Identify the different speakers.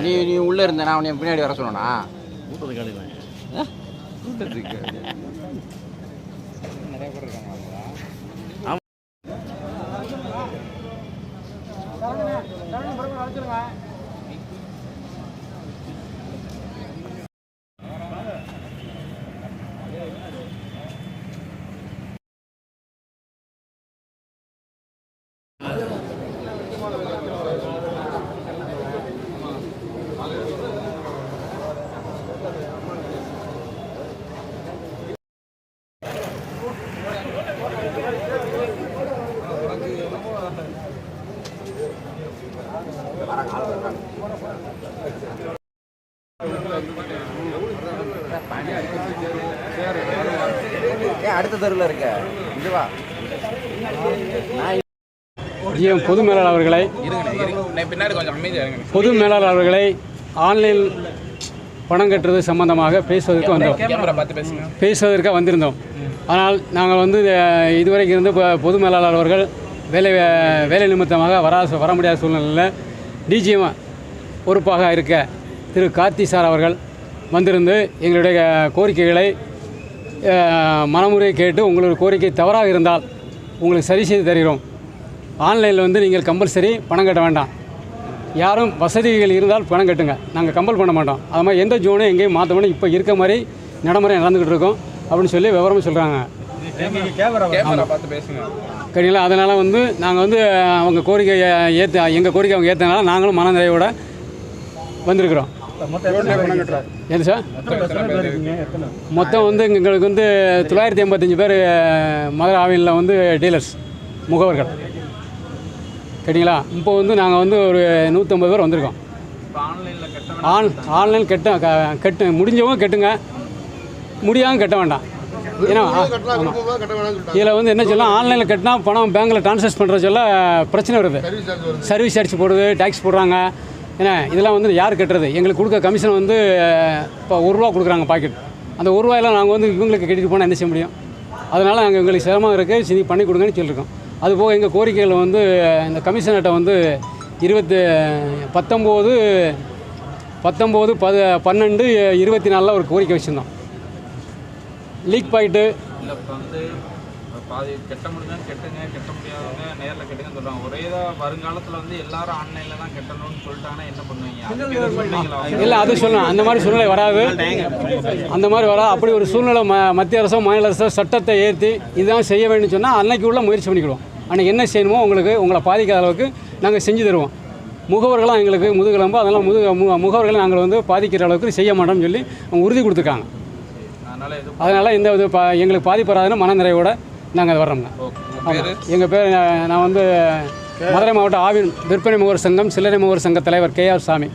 Speaker 1: நீ நீ உள்ளே இருந்த நான் உன்னை பின்னாடி வர சொன்னா கூட்டத்துக்கு நிறைய பேர் இருக்காங்க அடுத்த தெருவில் இருக்க.
Speaker 2: பொது மேலாளர் அவர்களை
Speaker 1: பின்னாடி கொஞ்சம் அமைதியாக இருங்க
Speaker 2: பொது மேலாளர் அவர்களை ஆன்லைன் பணம் கட்டுறது சம்பந்தமாக பேசுவதற்கு வந்தோம். பேசுவதற்காக வந்திருந்தோம். ஆனால் நாங்கள் வந்து இதுவரைக்கும் இருந்து பொது மேலாளர் அவர்கள் வேலை வேலை நிமித்தமாக வரா வர முடியாத சூழ்நிலையில் டிஜிஎம் பொறுப்பாக இருக்க திரு கார்த்தி சார் அவர்கள் வந்திருந்து எங்களுடைய கோரிக்கைகளை மனமுறை கேட்டு உங்களுடைய கோரிக்கை தவறாக இருந்தால் உங்களுக்கு சரி செய்து தருகிறோம். ஆன்லைனில் வந்து நீங்கள் கம்பல்சரி பணம் கட்ட வேண்டாம். யாரும் வசதிகள் இருந்தால் பணம் கட்டுங்க. நாங்கள் கம்பல் பண்ண மாட்டோம். அது மாதிரி எந்த ஜோனும் எங்கேயும் மாற்ற இப்போ இருக்க மாதிரி நடைமுறை நடந்துக்கிட்டு இருக்கோம் அப்படின்னு சொல்லி விவரமும் சொல்கிறாங்க
Speaker 1: கேமரா பார்த்து பேசுங்க.
Speaker 2: சரிங்களா அதனால் வந்து நாங்கள் வந்து அவங்க கோரிக்கையை ஏற்ற எங்கள் கோரிக்கை அவங்க ஏற்றனால நாங்களும் மனநிறைவோட வந்திருக்கிறோம். எது சார்? மொத்தம் வந்து எங்களுக்கு வந்து தொள்ளாயிரத்தி எண்பத்தஞ்சு பேர் மதுரை ஆவினில் வந்து டீலர்ஸ் முகவர்கள். சரிங்களா? இப்போ வந்து நாங்கள் வந்து ஒரு நூற்றம்பது பேர் வந்திருக்கோம். ஆன் ஆன்லைன் கெட்ட க- கெட்டு முடிஞ்சவங்க கெட்டுங்க. முடியாமல் கெட்ட வேண்டாம். ஏன்னா இதில் வந்து என்ன சொல்லலாம் ஆன்லைனில் கட்டினா பணம் பேங்க்கில் ட்ரான்ஸ்ஃபர் பண்ணுற சொல்ல பிரச்சனை வருது. சர்வீஸ் சார்ஜ் போடுது டேக்ஸ் போடுறாங்க. ஏன்னா இதெல்லாம் வந்து யார் கட்டுறது? எங்களுக்கு கொடுக்க கமிஷன் வந்து இப்போ ஒரு ரூபா கொடுக்குறாங்க பாக்கெட் அந்த ஒரு ரூபாயெல்லாம் நாங்கள் வந்து இவங்களுக்கு கட்டிட்டு போனால் என்ன செய்ய முடியும்? அதனால் நாங்கள் எங்களுக்கு சிரமம் இருக்குது சரி பண்ணி கொடுங்கன்னு சொல்லியிருக்கோம் அதுபோக எங்கள் கோரிக்கைகள் வந்து இந்த கமிஷனர்கிட்ட வந்து இருபத்தி பத்தொம்போது பத்தொம்போது பத பன்னெண்டு இருபத்தி நாலில் ஒரு கோரிக்கை வச்சுருந்தோம். லீக் பாயிண்ட்டு
Speaker 3: இல்லை இப்போ வந்து பாதி கெட்ட முடிஞ்சா கெட்டுங்க கெட்ட முடியாதவங்க நேரில் கெட்டுங்கன்னு சொல்கிறாங்க ஒரே தான் வருங்காலத்தில் வந்து எல்லாரும் ஆன்லைனில் தான் கட்டணும்னு சொல்லிட்டாங்கன்னா என்ன பண்ணுவீங்க? அதுக்கு எதுவும் சொன்னீங்களா
Speaker 2: இல்லை அது சொல்லலாம். அந்த மாதிரி சூழ்நிலை வராது. அந்த மாதிரி வராது அப்படி ஒரு சூழ்நிலை ம மத்திய அரசோ மாநில அரசோ சட்டத்தை ஏற்றி இதுதான் செய்ய வேண்டும்னு சொன்னால் அன்னைக்கு உள்ள முயற்சி பண்ணிக்கிடுவோம். அன்னைக்கு என்ன செய்யணுமோ உங்களுக்கு உங்களை பாதிக்காத அளவுக்கு நாங்கள் செஞ்சு தருவோம். முகவர்களாம் எங்களுக்கு முதுகெலும்பு அதெல்லாம் முதுக மு முகவர்களை நாங்கள் வந்து பாதிக்கிற அளவுக்கு செய்ய மாட்டோம்னு சொல்லி அவங்க உறுதி கொடுத்துருக்காங்க. அதனால் இந்த இது பா எங்களுக்கு பாதிப்பு வராதுன்னு மனநிறைவோட நாங்கள் வர்றோங்க ஆமாம் எங்கள் பேர்? நான் நான் வந்து மதுரை மாவட்ட ஆவின் விற்பனை முகவர் சங்கம் சில்லறை முகவர் சங்க தலைவர் கே ஆர் சாமி.